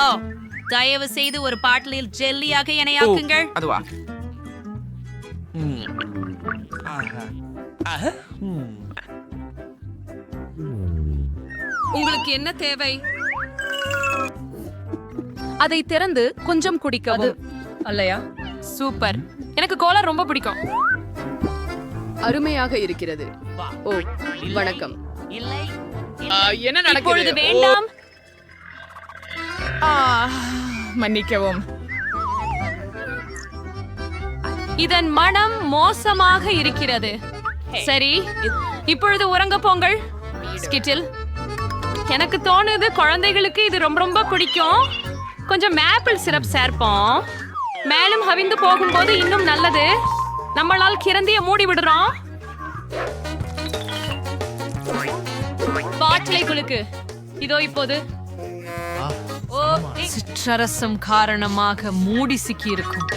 ஓ தயவு செய்து ஒரு பாட்டிலில் ஜெல்லியாக அதுவா. ஆஹா. ஆஹா. ம். உங்களுக்கு என்ன தேவை? அதை திறந்து கொஞ்சம் குடிக்கவும். அல்லையா? சூப்பர். எனக்கு கோலா ரொம்ப பிடிக்கும். அருமையாக இருக்கிறது. ஓ வணக்கம். இல்லை என்ன இப்பொழுது வேண்டாம். மன்னிக்கவும். இதன் மனம் மோசமாக இருக்கிறது. சரி இப்பொழுது உறங்க போங்கள். ஸ்கிட்டில். எனக்கு தோணுது குழந்தைகளுக்கு இது ரொம்ப ரொம்ப பிடிக்கும். கொஞ்சம் மேப்பிள் சிரப் சேர்ப்போம். மேலும் ஹவிந்து போகும்போது இன்னும் நல்லது. நம்மளால் கிறந்திய மூடி விடுறோம். பாட்டிலை குலுக்கு. இதோ இப்போது. சிற்றரசம் காரணமாக மூடி சிக்கியிருக்கும்.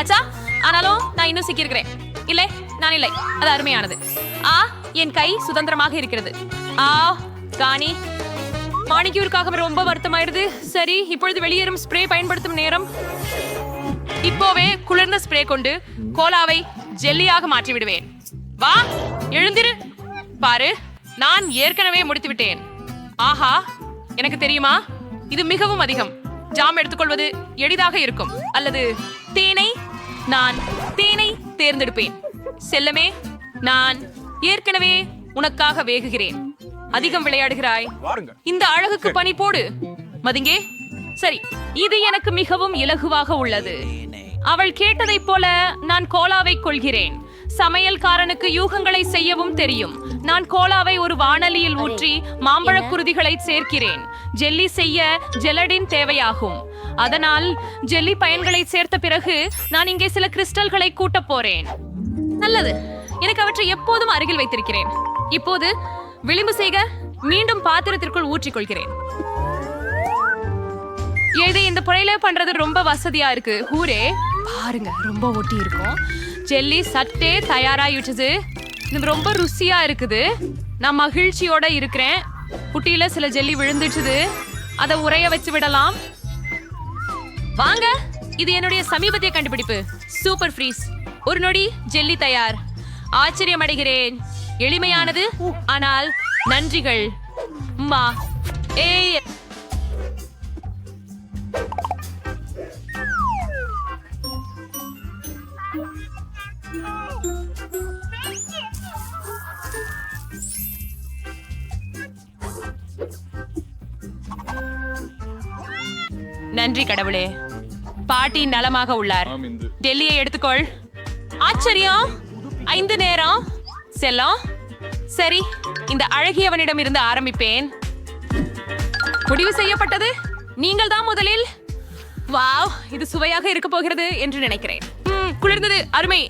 அச்சா ஆனாலும் நான் இன்னும் சிக்கியிருக்கிறேன். இல்லை நான் இல்லை. அது அருமையானது. ஆ என் கை சுதந்திரமாக இருக்கிறது. ஆ காணி. மாணிக்கியூருக்காக ரொம்ப வருத்தமாயிருது சரி இப்பொழுது வெளியேறும் ஸ்ப்ரே பயன்படுத்தும் நேரம். இப்போவே குளிர்ந்த ஸ்ப்ரே கொண்டு கோலாவை ஜெல்லியாக மாற்றி விடுவேன் வா எழுந்திரு. பாரு நான் ஏற்கனவே முடித்து விட்டேன் ஆஹா எனக்கு தெரியுமா? இது மிகவும் அதிகம். ஜாம் எடுத்துக்கொள்வது எளிதாக இருக்கும். அல்லது தேனை நான் தேனை தேர்ந்தெடுப்பேன். செல்லமே நான் ஏற்கனவே உனக்காக வேகுகிறேன். அதிகம் விளையாடுகிறாய். இந்த அழகுக்கு பனி போடு. மதிங்கே. சரி இது எனக்கு மிகவும் இலகுவாக உள்ளது. அவள் கேட்டதைப் போல நான் கோலாவை கொள்கிறேன். சமையல்காரனுக்கு யூகங்களை செய்யவும் தெரியும். நான் கோலாவை ஒரு வாணலியில் ஊற்றி மாம்பழக் குருதிகளை சேர்க்கிறேன். ஜெல்லி செய்ய ஜெலடின் தேவையாகும். அதனால் ஜெல்லி பயன்களை சேர்த்த பிறகு நான் இங்கே சில கிறிஸ்டல்களை கூட்டப் போறேன். நல்லது. எனக்கு அவற்றை எப்போதும் அருகில் வைத்திருக்கிறேன். இப்போது விளிம்பு செய்க. மீண்டும் பாத்திரத்திற்குள் ஊற்றிக்கொள்கிறேன் இது இந்த புறையில பண்றது ரொம்ப வசதியா இருக்கு. ஹூரே பாருங்க ரொம்ப ஒட்டி இருக்கும். ஜெல்லி சட்டே தயாராயிடுச்சு. இது ரொம்ப ருசியா இருக்குது. நான் மகிழ்ச்சியோட இருக்கிறேன். புட்டியில சில ஜெல்லி விழுந்துச்சுது அதை உரைய வச்சு விடலாம். வாங்க இது என்னுடைய சமீபத்திய கண்டுபிடிப்பு. Super freeze. ஒரு நொடி ஜெல்லி தயார். ஆச்சரியம் அடைகிறேன் எளிமையானது ஆனால் நன்றிகள். மா ஏய் நன்றி கடவுளே. பாட்டி நலமாக உள்ளார். டெல்லியை எடுத்துக்கொள். ஆச்சரியம். ஐந்து நேரம். செல்லம் சரி இந்த அழகியவனிடம் இருந்து ஆரம்பிப்பேன். முடிவு செய்யப்பட்டது. நீங்கள் தான் முதலில். வாவ் இது சுவையாக இருக்க போகிறது என்று நினைக்கிறேன். குளிர்ந்தது அருமை.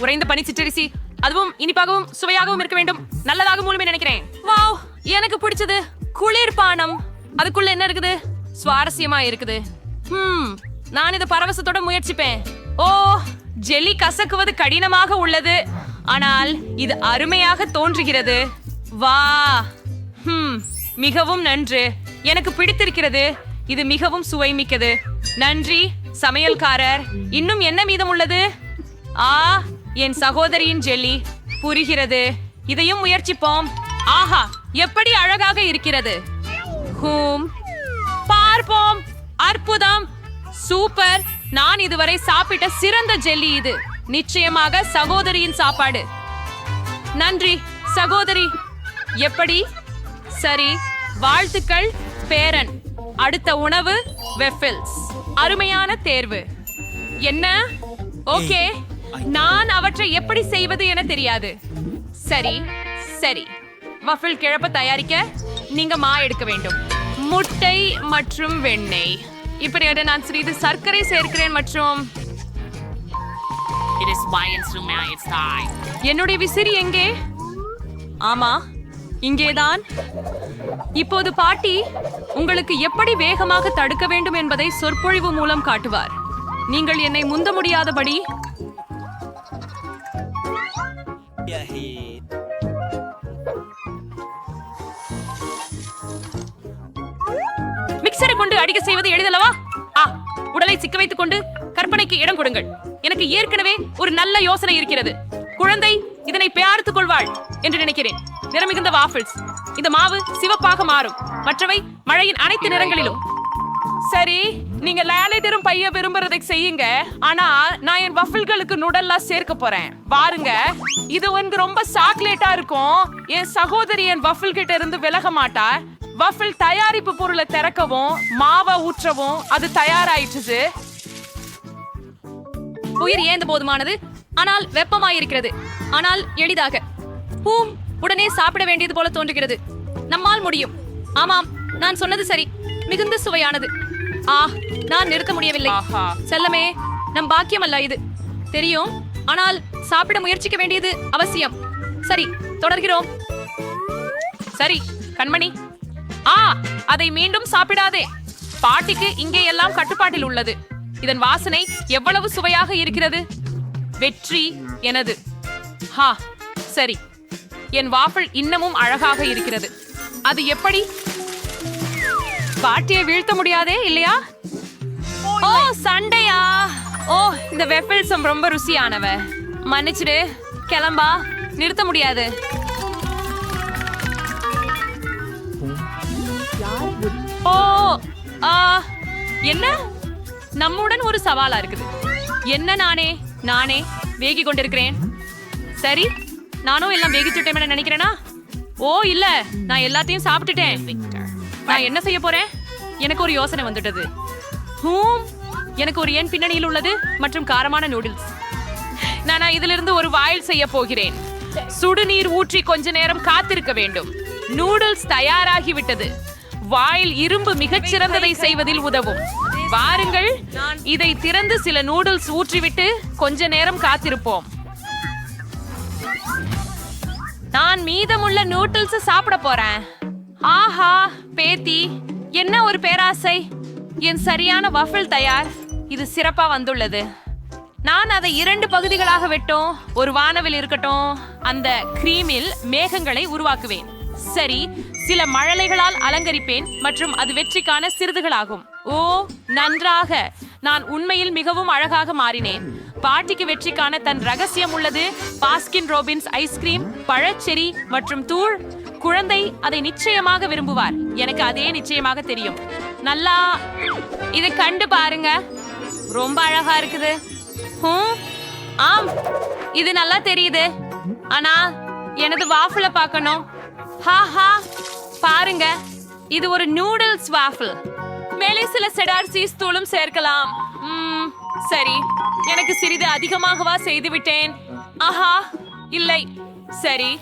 உறைந்த பனி சிற்றரிசி. அதுவும் இனிப்பாகவும் சுவையாகவும் இருக்க வேண்டும். நல்லதாக மூலமே நினைக்கிறேன். வாவ் எனக்கு பிடிச்சது குளிர்பானம். அதுக்குள்ள என்ன இருக்குது? சுவாரஸ்யமா இருக்குது. ம் நான் இதை பரவசத்தோட முயற்சிப்பேன். ஓ ஜெல்லி கசக்குவது கடினமாக உள்ளது. ஆனால் இது அருமையாக தோன்றுகிறது. வா. ஹம் மிகவும் நன்று. எனக்கு பிடித்திருக்கிறது. இது மிகவும் சுவைமிக்கது. நன்றி சமையல்காரர். இன்னும் என்ன மீதம் உள்ளது? ஆ என் சகோதரியின் ஜெல்லி. புரிகிறது. இதையும் முயற்சிப்போம். ஆஹா எப்படி அழகாக இருக்கிறது. ஹூம் பார்ப்போம். அற்புதம். சூப்பர். நான் இதுவரை சாப்பிட்ட சிறந்த ஜெல்லி இது. நிச்சயமாக சகோதரியின் சாப்பாடு. நன்றி சகோதரி. எப்படி? சரி. வாழ்த்துக்கள் பேரன். அடுத்த உணவு வெஃபில்ஸ். அருமையான தேர்வு. என்ன? ஓகே. நான் அவற்றை எப்படி செய்வது என தெரியாது. சரி சரி. வஃபில் கிழப்ப தயாரிக்க நீங்க மா எடுக்க வேண்டும். முட்டை மற்றும் வெண்ணெய். இப்படியாக நான் சிறிது சர்க்கரை சேர்க்கிறேன் மற்றும். என்னுடைய விசிறி எங்கே? ஆமா இங்கேதான். இப்போது பாட்டி உங்களுக்கு எப்படி வேகமாக தடுக்க வேண்டும் என்பதை சொற்பொழிவு மூலம் காட்டுவார். நீங்கள் என்னை முந்த முடியாதபடி. கொண்டு அடிக்க செய்வது எளிதல்லவா? ஆ உடலை சிக்க வைத்துக் கொண்டு கற்பனைக்கு இடம் கொடுங்கள். எனக்கு ஏற்கனவே ஒரு நல்ல யோசனை இருக்கிறது. குழந்தை இதனை பெயார்த்துக் கொள்வாள் என்று நினைக்கிறேன். நிறமிகுந்த வாஃபிள்ஸ். இந்த மாவு சிவப்பாக மாறும். மற்றவை மழையின் அனைத்து நிறங்களிலும். சரி நீங்க லேலை பைய விரும்புறதை செய்யுங்க. ஆனா நான் என் வஃபிள்களுக்கு நுடல்லாம் சேர்க்க போறேன். பாருங்க இது வந்து ரொம்ப சாக்லேட்டா இருக்கும். என் சகோதரி என் வஃபிள் கிட்ட இருந்து விலக மாட்டா. வஃபிள் தயாரிப்பு பொருளை திறக்கவும் மாவை ஊற்றவும் அது தயாராயிடுச்சு உயிர் ஏந்த போதுமானது. ஆனால் வெப்பமாயிருக்கிறது. ஆனால் எளிதாக. பூம் உடனே சாப்பிட வேண்டியது போல தோன்றுகிறது. நம்மால் முடியும். ஆமாம் நான் சொன்னது சரி. மிகுந்த சுவையானது. ஆ நான் நிறுத்த முடியவில்லை. செல்லமே நம் பாக்கியம் அல்ல இது. தெரியும் ஆனால் சாப்பிட முயற்சிக்க வேண்டியது அவசியம். சரி தொடர்கிறோம். சரி கண்மணி. ஆ அதை மீண்டும் சாப்பிடாதே. பாட்டிக்கு இங்கே எல்லாம் கட்டுப்பாட்டில் உள்ளது. இதன் வாசனை எவ்வளவு சுவையாக இருக்கிறது? வெற்றி எனது. ஹா சரி. என் வாஃபிள் இன்னமும் அழகாக இருக்கிறது. அது எப்படி? பாட்டியை வீழ்த்த முடியாதே இல்லையா? ஓ சண்டையா? ஓ இந்த வெஃபிள்ஸும் ரொம்ப ருசியானவ. மன்னிச்சிடு கிளம்பா. நிறுத்த முடியாது. என்ன? நம்முடன் ஒரு சவாலா இருக்குது. என்ன நானே? நானே வேகி கொண்டிருக்கிறேன். சரி நானும் எல்லாம் வேகிச்சுட்டேன் நினைக்கிறேனா? ஓ இல்ல. நான் எல்லாத்தையும் சாப்பிட்டுட்டேன். நான் என்ன செய்ய போறேன்? எனக்கு ஒரு யோசனை வந்துட்டது. ஹூம் எனக்கு ஒரு எண் பின்னணியில் உள்ளது மற்றும் காரமான நூடுல்ஸ். நான் இதிலிருந்து ஒரு வாயில் செய்ய போகிறேன். சுடுநீர் ஊற்றி கொஞ்ச நேரம் காத்திருக்க வேண்டும். நூடுல்ஸ் தயாராகி விட்டது வாயில் இரும்பு மிகச்சிறந்ததை செய்வதில் உதவும். வாருங்கள் இதை திறந்து சில நூடுல்ஸ் ஊற்றிவிட்டு கொஞ்ச நேரம் காத்திருப்போம். நான் மீதமுள்ள நூடுல்ஸ் சாப்பிட போறேன். ஆஹா பேத்தி என்ன ஒரு பேராசை. என் சரியான வஃபிள் தயார். இது சிறப்பா வந்துள்ளது. நான் அதை இரண்டு பகுதிகளாக வெட்டும். ஒரு வானவில் இருக்கட்டும் அந்த கிரீமில் மேகங்களை உருவாக்குவேன். சரி சில மழலைகளால் அலங்கரிப்பேன் மற்றும் அது வெற்றிக்கான சிறிதுகளாகும். ஓ நன்றாக. நான் உண்மையில் மிகவும் அழகாக மாறினேன். பாட்டிக்கு வெற்றிக்கான தன் ரகசியம் உள்ளது. பாஸ்கின் ரோபின்ஸ் ஐஸ்கிரீம் பழச்செரி மற்றும் தூள். குழந்தை அதை நிச்சயமாக விரும்புவார். எனக்கு அதே நிச்சயமாக தெரியும். நல்லா இதை கண்டு பாருங்க. ரொம்ப அழகா இருக்குது. ஆம் இது நல்லா தெரியுது. ஆனா எனது வாஃபில் பார்க்கணும். ஹா ஹா பாருங்க. இது ஒரு நூடுல்ஸ் வாஃபிள் மேலே சில செடார் சீஸ் தூளும் சேர்க்கலாம். ம், சரி. எனக்கு சிறிது அதிகமாகவா செய்து விட்டேன். ஆஹா இல்லை. சரி.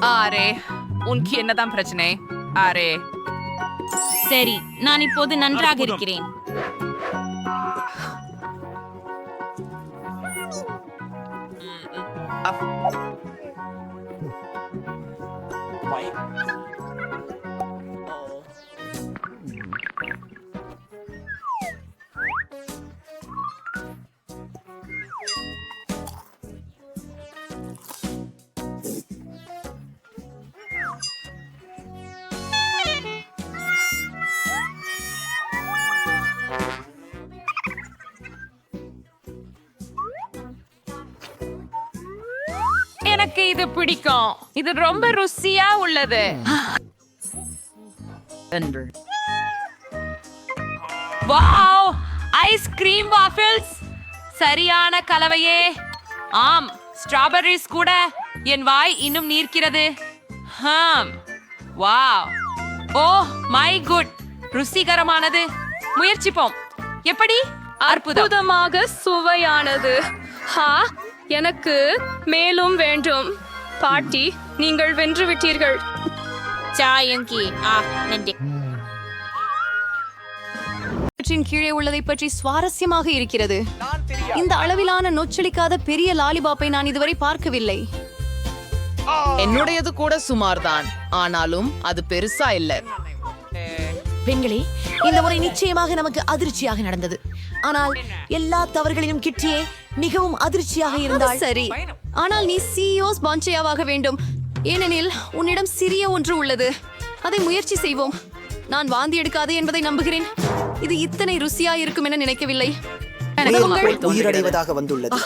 ஆரே உனக்கு என்னதான் பிரச்சனை? ஆரே. சரி நான் இப்போது நன்றாக இருக்கிறேன். ับไป எனக்கு இது பிடிக்கும். இது ரொம்ப ருசியா உள்ளது. வாவ்! Ice cream waffles! சரியான கலவையே. ஆம் ஸ்ட்ராபெர்ரிஸ் கூட என் வாய் இன்னும் நீர்க்கிறது. Hmm wow! Oh my god! ருசிகரமானது. முயற்சிப்போம். எப்படி? அற்புதம். அற்புதமாக சுவையானது. ஹா எனக்கு மேலும் வேண்டும். பாட்டி நீங்கள் வென்று விட்டீர்கள். சாயங்கி ஆ நன்றி இவற்றின் கீழே உள்ளதை பற்றி சுவாரஸ்யமாக இருக்கிறது. இந்த அளவிலான நொச்சலிக்காத பெரிய லாலிபாப்பை நான் இதுவரை பார்க்கவில்லை. என்னுடையது கூட சுமார் தான் ஆனாலும் அது பெருசா இல்ல. பெண்களே இந்த முறை நிச்சயமாக நமக்கு அதிர்ச்சியாக நடந்தது. ஆனால் எல்லா தவறுகளிலும் கிட்டியே மிகவும் அதிர்ச்சியாக அது இருந்தால் சரி. ஆனால் நீ சிஇஓஸ் பாஞ்சையாவாக வேண்டும். ஏனெனில் உன்னிடம் சிறிய ஒன்று உள்ளது. அதை முயற்சி செய்வோம். நான் வாந்தி எடுக்காது என்பதை நம்புகிறேன். இது இத்தனை ருசியா இருக்கும் என நினைக்கவில்லை. உயிரடைவதாக வந்துள்ளது.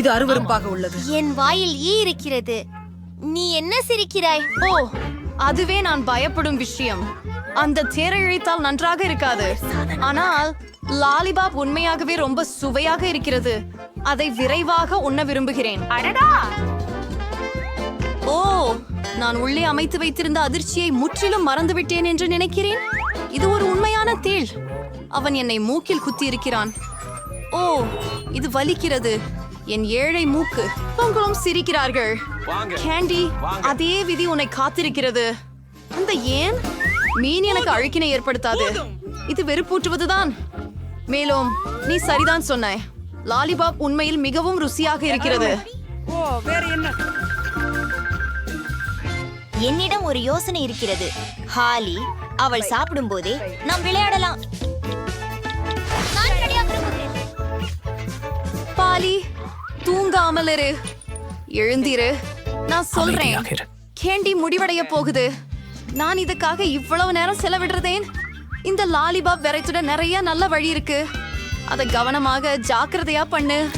இது அருவருப்பாக உள்ளது. என் வாயில் ஈ இருக்கிறது. நீ என்ன சிரிக்கிறாய்? ஓ அதுவே நான் பயப்படும் விஷயம். அந்த தேரை இழைத்தால் நன்றாக இருக்காது. ஆனால் லாலிபாப் உண்மையாகவே ரொம்ப சுவையாக இருக்கிறது. அதை விரைவாக உண்ண விரும்புகிறேன். ஓ நான் உள்ளே அமைத்து வைத்திருந்த அதிர்ச்சியை முற்றிலும் மறந்துவிட்டேன் என்று நினைக்கிறேன். இது ஒரு உண்மையான தேள். அவன் என்னை மூக்கில் குத்தி இருக்கிறான் ஓ இது வலிக்கிறது. என் ஏழை மூக்கு. உங்களும் சிரிக்கிறார்கள். கேண்டி அதே விதி உன்னை காத்திருக்கிறது. அந்த ஏன்? மீன் எனக்கு அழுக்கினை ஏற்படுத்தாது. இது வெறுப்பூட்டுவதுதான். மேலும் நீ சரிதான் சொன்னாய். லாலிபாப் உண்மையில் மிகவும் ருசியாக இருக்கிறது. என்னிடம் ஒரு யோசனை இருக்கிறது. ஹாலி அவள் சாப்பிடும்போதே நாம் விளையாடலாம். பாலி தூங்காமல் இரு எழுந்திரு. நான் சொல்றேன். கேண்டி முடிவடைய போகுது. நான் இதுக்காக இவ்வளவு நேரம் செலவிடுறதேன்? இந்த லாலிபாப் வெரைத்துட நிறைய நல்ல வழி இருக்கு. அதை கவனமாக ஜாக்கிரதையா பண்ணு.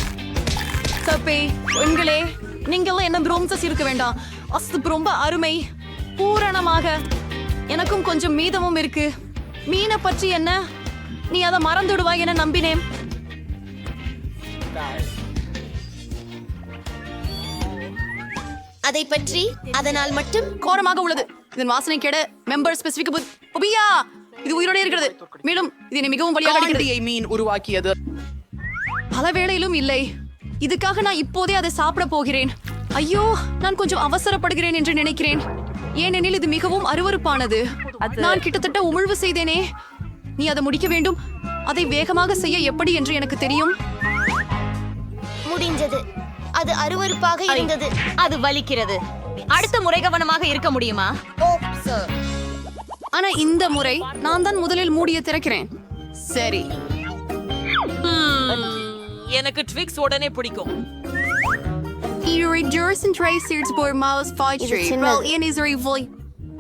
தப்பே பெண்களே நீங்களும் என்ன பிரோம்சஸ் இருக்க வேண்டாம். அஸ்து ரொம்ப அருமை. பூரணமாக. எனக்கும் கொஞ்சம் மீதமும் இருக்கு. மீனை பற்றி என்ன? நீ அதை மறந்துடுவாய் என நம்பினேன். அதை பற்றி அதனால் மட்டும் கோரமாக உள்ளது. இதன் வாசனை கெட மெம்பர் ஸ்பெசிபிக் ஒபியா இது உயிரோட இருக்கிறது. மேலும் இது மிகவும் வழியாக மீன் உருவாக்கியது. பல வேளையிலும் இல்லை. இதுக்காக நான் இப்போதே அதை சாப்பிட போகிறேன். ஐயோ நான் கொஞ்சம் அவசரப்படுகிறேன் என்று நினைக்கிறேன். ஏனெனில் இது மிகவும் அருவருப்பானது. நான் கிட்டத்தட்ட உமிழ்வு செய்தேனே. நீ அதை முடிக்க வேண்டும். அதை வேகமாக செய்ய எப்படி என்று எனக்கு தெரியும். முடிஞ்சது. அது அருவருப்பாக இருந்தது. அது வலிக்கிறது. அடுத்த முறை கவனமாக இருக்க முடியுமா? ஆனா இந்த முறை நான் தான் முதலில் மூடிய திறக்கிறேன். சரி. எனக்கு ட்விக்ஸ் உடனே பிடிக்கும்.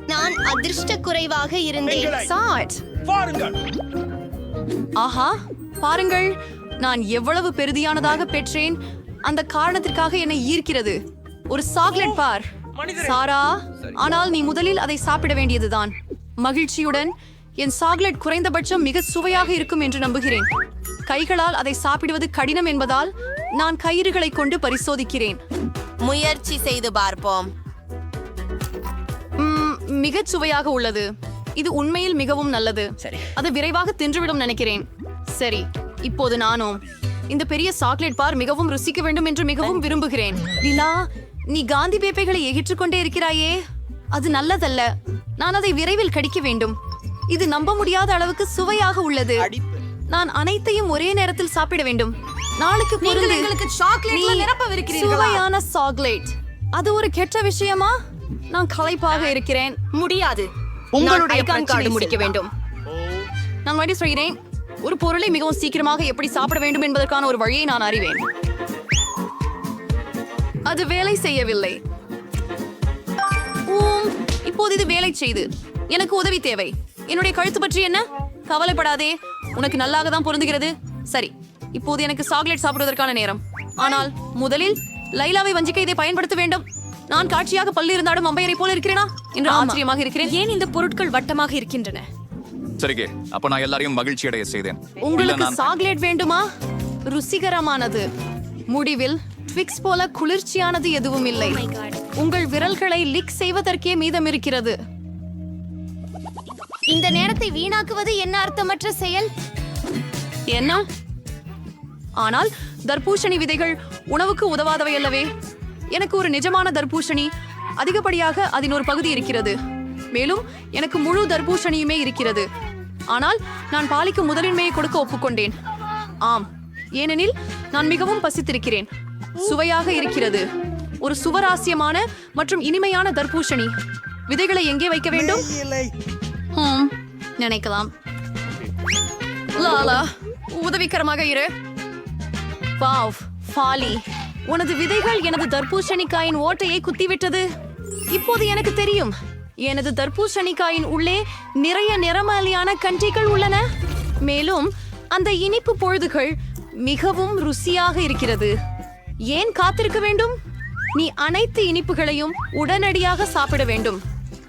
நான் அதிர்ஷ்ட குறைவாக இருந்தேன் பாருங்கள். ஆஹா பாருங்கள். நான் எவ்வளவு பெருதியானதாக பெற்றேன். அந்த காரணத்திற்காக என்னை ஈர்க்கிறது. ஒரு சாக்லேட் பார். சாரா ஆனால் நீ முதலில் அதை சாப்பிட வேண்டியதுதான். மகிழ்ச்சியுடன் என் சாக்லேட் குறைந்தபட்சம் மிக சுவையாக இருக்கும் என்று நம்புகிறேன். கைகளால் அதை சாப்பிடுவது கடினம் என்பதால் நான் கயிறுகளை கொண்டு பரிசோதிக்கிறேன். முயற்சி செய்து பார்ப்போம். மிகச் சுவையாக உள்ளது. இது உண்மையில் மிகவும் நல்லது. அது விரைவாக தின்றுவிடும் நினைக்கிறேன். சரி இப்போது நானும். இந்த பெரிய சாக்லேட் பார் மிகவும் ருசிக்க வேண்டும் என்று மிகவும் விரும்புகிறேன். லீலா நீ காந்தி பேப்பைகளை எகிற்றுக் கொண்டே இருக்கிறாயே? அது நல்லதல்ல. நான் அதை விரைவில் கடிக்க வேண்டும். இது நம்ப முடியாத அளவுக்கு சுவையாக உள்ளது. நான் அனைத்தையும் ஒரே நேரத்தில் சாப்பிட வேண்டும். நாளுக்கு பொருந்து. நீ சுவையான சாக்லேட் அது ஒரு கெட்ட விஷயமா? நான் களைப்பாக இருக்கிறேன். முடியாது. உங்களுடைய கார்டு முடிக்க வேண்டும். நான் மறுபடியும் சொல்கிறேன் ஒரு பொருளை மிகவும் சீக்கிரமாக எப்படி சாப்பிட வேண்டும் என்பதற்கான ஒரு வழியை நான் அறிவேன். அது வேலை செய்யவில்லை. இப்போது இது வேலை செய்து. எனக்கு உதவி தேவை. என்னுடைய கழுத்து பற்றி என்ன? கவலைப்படாதே. உனக்கு நல்லாக தான் பொருந்துகிறது. சரி இப்போது எனக்கு சாக்லேட் சாப்பிடுவதற்கான நேரம். ஆனால் முதலில் லைலாவை வஞ்சிக்க இதை பயன்படுத்த வேண்டும். நான் காட்சியாக பல்லு இருந்தாலும் அம்பையரை போல இருக்கிறேனா? என்று ஆச்சரியமாக இருக்கிறேன். ஏன் இந்த பொருட்கள் வட்டமாக இருக்கின்றன? சரிங்க அப்ப நான் எல்லாரையும் மகிழ்ச்சி அடைய செய்தேன். உங்களுக்கு சாக்லேட் வேண்டுமா? ருசிகரமானது. முடிவில் ட்விக்ஸ் போல குளிர்ச்சியானது எதுவும் இல்லை. உங்கள் விரல்களை லிக் செய்வதற்கே மீதம் இருக்கிறது இந்த நேரத்தை வீணாக்குவது என்ன அர்த்தமற்ற செயல்? என்ன? ஆனால் தர்பூசணி விதைகள் உணவுக்கு உதவாதவை அல்லவே. எனக்கு ஒரு நிஜமான தர்பூசணி அதிகப்படியாக அதன் ஒரு பகுதி இருக்கிறது. மேலும் எனக்கு முழு தர்பூசணியுமே இருக்கிறது. ஆனால் நான் பாலிக்கு முதலின்மையை கொடுக்க ஒப்புக்கொண்டேன். ஆம் ஏனெனில் நான் மிகவும் பசித்திருக்கிறேன். சுவையாக இருக்கிறது. ஒரு சுவராசியமான மற்றும் இனிமையான தர்பூசணி. விதைகளை எங்கே வைக்க வேண்டும்? நினைக்கலாம். லாலா உதவிகரமாக இரு. வாவ் ஃபாலி. உனது விதைகள் எனது தர்பூசணிக்காயின் ஓட்டையை குத்திவிட்டது. இப்போது எனக்கு தெரியும் எனது தர்பூசணிக்காயின் உள்ளே நிறைய நிறமாலியான கன்றிகள் உள்ளன. மேலும் அந்த இனிப்பு பொழுதுகள் மிகவும் ருசியாக இருக்கிறது. ஏன் காத்திருக்க வேண்டும்? நீ அனைத்து இனிப்புகளையும் உடனடியாக சாப்பிட வேண்டும்.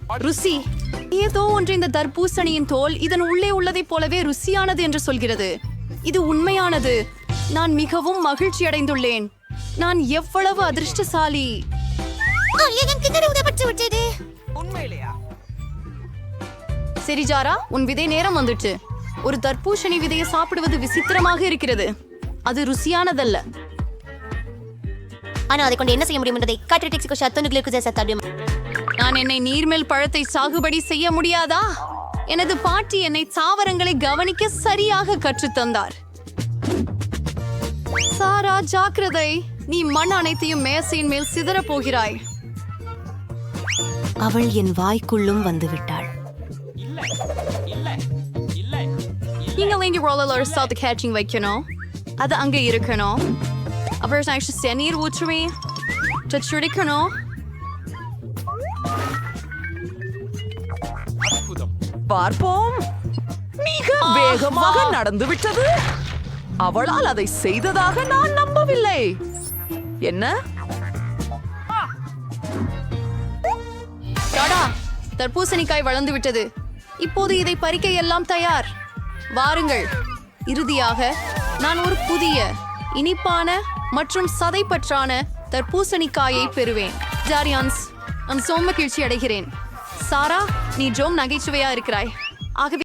ருசி ஏதோ ஒன்று இந்த தர்பூசணியின் தோல் இதன் உள்ளே உள்ளதைப் போலவே ருசியானது என்று சொல்கிறது. இது உண்மையானது. நான் மிகவும் மகிழ்ச்சி அடைந்துள்ளேன். நான் எவ்வளவு அதிர்ஷ்டசாலி. சரி ஜாரா உன் விதை நேரம் வந்துட்டு. ஒரு தர்பூசணி விதையை சாப்பிடுவது விசித்திரமாக இருக்கிறது. அது ருசியானதல்ல. ஆனா அதை கொண்டு என்ன செய்ய முடியும் என்பதை காற்று டெக்ஸிகோ சத்தனுக்கு சத்தாடும் நான் என்னை நீர்மேல் பழத்தை சாகுபடி செய்ய முடியாதா? எனது பாட்டி என்னை தாவரங்களை கவனிக்க சரியாக கற்றுத்தந்தார் சாரா ஜாக்கிரதை. நீ மண் அனைத்தையும் மேசையின் மேல் சிதறப் போகிறாய். அவள் என் வாய்க்குள்ளும் வந்து விட்டாள் நீங்க இங்க ரோலர் சாத்து கேச்சிங் வைக்கணும். அது அங்க இருக்கணும். அப்புறம் நான் சென்னீர் ஊற்றுமே சுடிக்கணும் பார்ப்போம். மிக வேகமாக நடந்து விட்டது. அவளால் அதை செய்ததாக நான் நம்பவில்லை. என்ன? டாடா தர்பூசணிக்காய் வளர்ந்து விட்டது. இப்போது இதை பறிக்க எல்லாம் தயார். வாருங்கள். இறுதியாக நான் ஒரு புதிய இனிப்பான மற்றும் சதைப்பற்றான தர்பூசணிக்காயை பெறுவேன். ஜாரியான்ஸ் நான் சோம மகிழ்ச்சி அடைகிறேன். சாரா நீ ஜோம் நகைச்சுவையா இருக்கிறாய். ஆகவே